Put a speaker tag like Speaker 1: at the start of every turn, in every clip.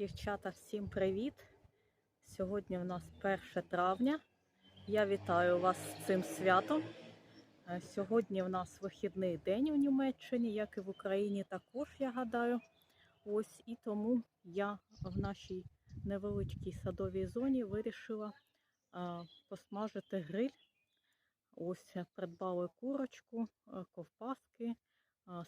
Speaker 1: Дівчата, всім привіт! Сьогодні у нас 1 травня. Я вітаю вас з цим святом. Е, Сьогодні у нас вихідний день у Німеччині, як і в Україні також, я гадаю. Ось і тому я в нашій невеличкій садовій зоні вирішила е, посмажити гриль. Ось придбали курочку, е, ковбаски, е,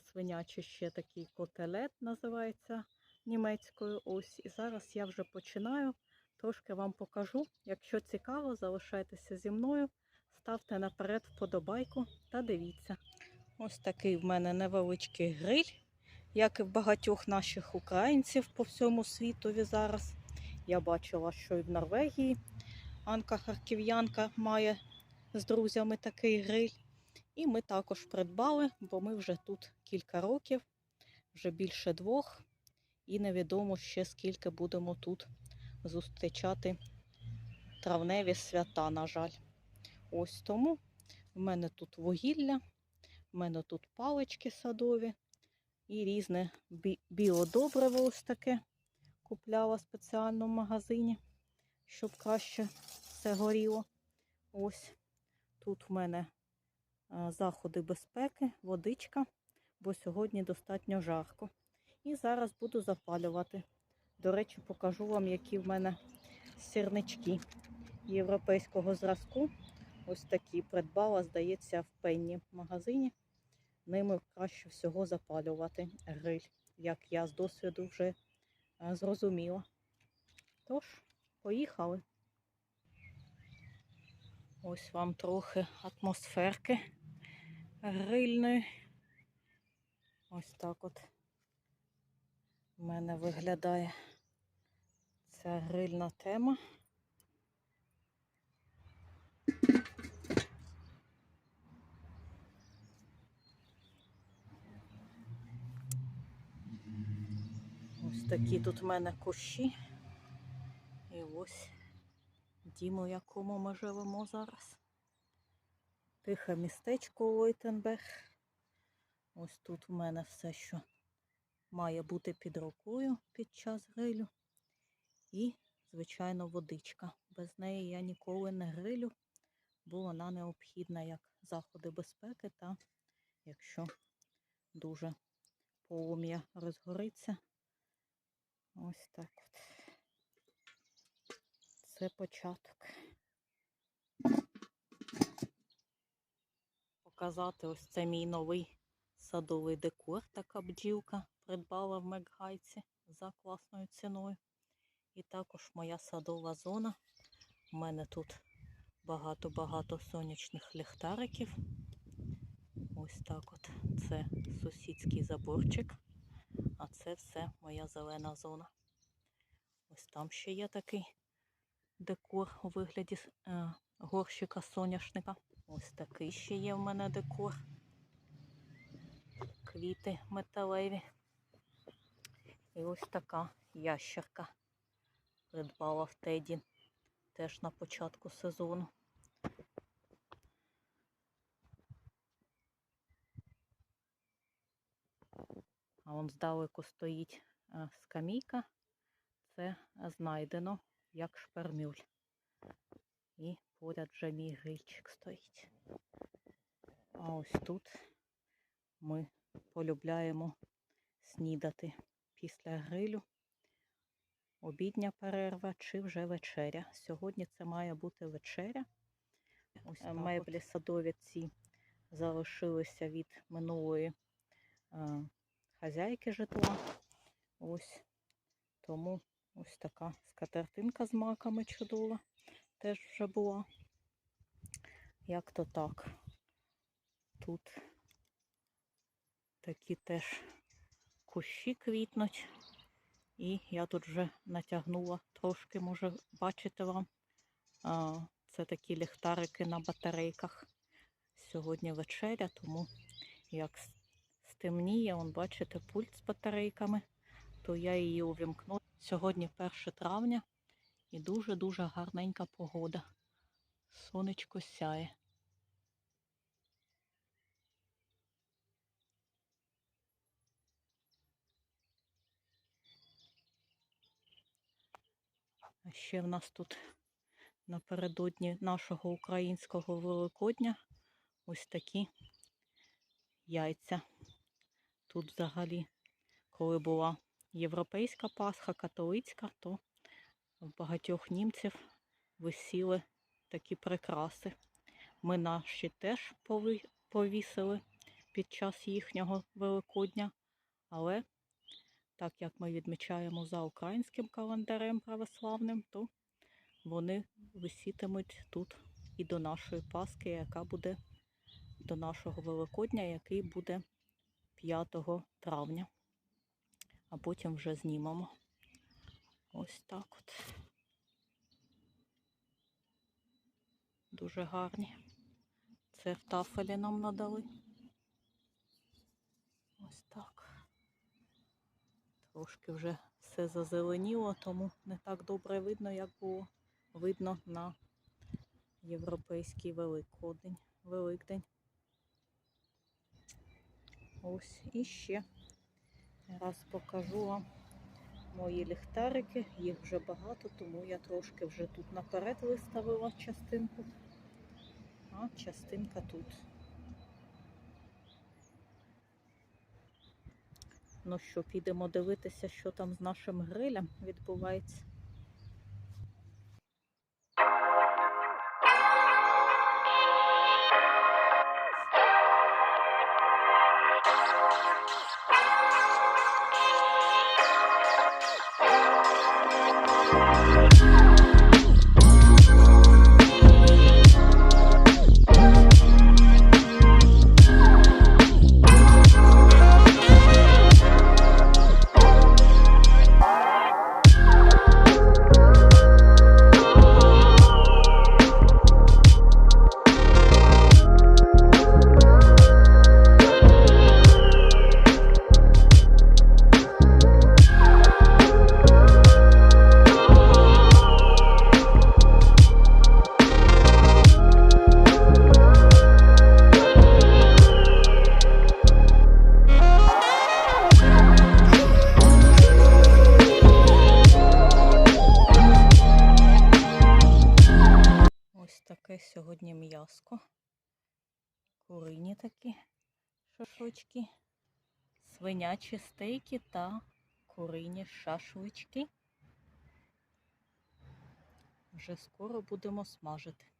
Speaker 1: свинячий ще такий котелет називається німецькою. Ось і зараз я вже починаю. Трошки вам покажу. Якщо цікаво, залишайтеся зі мною, ставте наперед вподобайку та дивіться. Ось такий в мене невеличкий гриль, як і в багатьох наших українців по всьому світові зараз. Я бачила, що і в Норвегії Анка Харків'янка має з друзями такий гриль. І ми також придбали, бо ми вже тут кілька років, вже більше двох і невідомо ще скільки будемо тут зустрічати травневі свята, на жаль. Ось тому в мене тут вугілля, в мене тут палички садові і різне бі- біодобриво ось таке купляла спеціально в магазині, щоб краще все горіло. Ось тут в мене заходи безпеки, водичка, бо сьогодні достатньо жарко. І зараз буду запалювати. До речі, покажу вам, які в мене сірнички європейського зразку. Ось такі придбала, здається, в пенні магазині. Ними краще всього запалювати гриль, як я з досвіду вже е, зрозуміла. Тож, поїхали. Ось вам трохи атмосферки грильної. Ось так от мене виглядає ця грильна тема. Ось такі тут в мене кущі. І ось дім, у якому ми живемо зараз. Тихе містечко Лойтенберг. Ось тут в мене все, що має бути під рукою під час грилю. І, звичайно, водичка. Без неї я ніколи не грилю, бо вона необхідна як заходи безпеки, та якщо дуже полум'я розгориться. Ось так от. Це початок. Показати ось це мій новий садовий декор, така бджілка придбала в Меггайці за класною ціною. І також моя садова зона. У мене тут багато-багато сонячних ліхтариків. Ось так от. Це сусідський заборчик, а це все моя зелена зона. Ось там ще є такий декор у вигляді е, горщика соняшника. Ось такий ще є в мене декор. Квіти металеві. І ось така ящерка придбала в Теді теж на початку сезону. А вон здалеку стоїть е, скамійка. Це знайдено як шпермюль. І поряд вже мій грильчик стоїть. А ось тут ми полюбляємо снідати після грилю. Обідня перерва чи вже вечеря. Сьогодні це має бути вечеря. Ось меблі садові ці залишилися від минулої е, хазяйки житла. Ось тому ось така скатертинка з маками чудова. Теж вже була. Як то так. Тут такі теж кущі квітнуть. І я тут вже натягнула трошки, може бачите вам. Це такі ліхтарики на батарейках. Сьогодні вечеря, тому як стемніє, он, бачите, пульт з батарейками, то я її увімкну. Сьогодні 1 травня і дуже-дуже гарненька погода. Сонечко сяє. А ще в нас тут напередодні нашого українського Великодня ось такі яйця. Тут взагалі, коли була європейська Пасха, католицька, то в багатьох німців висіли такі прикраси. Ми наші теж повісили під час їхнього Великодня, але так як ми відмічаємо за українським календарем православним, то вони висітимуть тут і до нашої Пасхи, яка буде до нашого Великодня, який буде 5 травня. А потім вже знімемо. Ось так от. Дуже гарні. Це в тафелі нам надали. Ось так. Трошки вже все зазеленіло, тому не так добре видно, як було видно на європейський Великодень. Великдень. Ось і ще раз покажу вам мої ліхтарики. Їх вже багато, тому я трошки вже тут наперед виставила частинку, а частинка тут. Ну що, підемо дивитися, що там з нашим грилем відбувається. Таке сьогодні м'яско. Курині такі шашлички, свинячі стейки та курині шашлички. Вже скоро будемо смажити.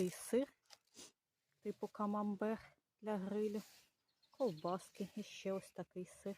Speaker 1: такий сир, типу камамбер для грилю, ковбаски і ще ось такий сир.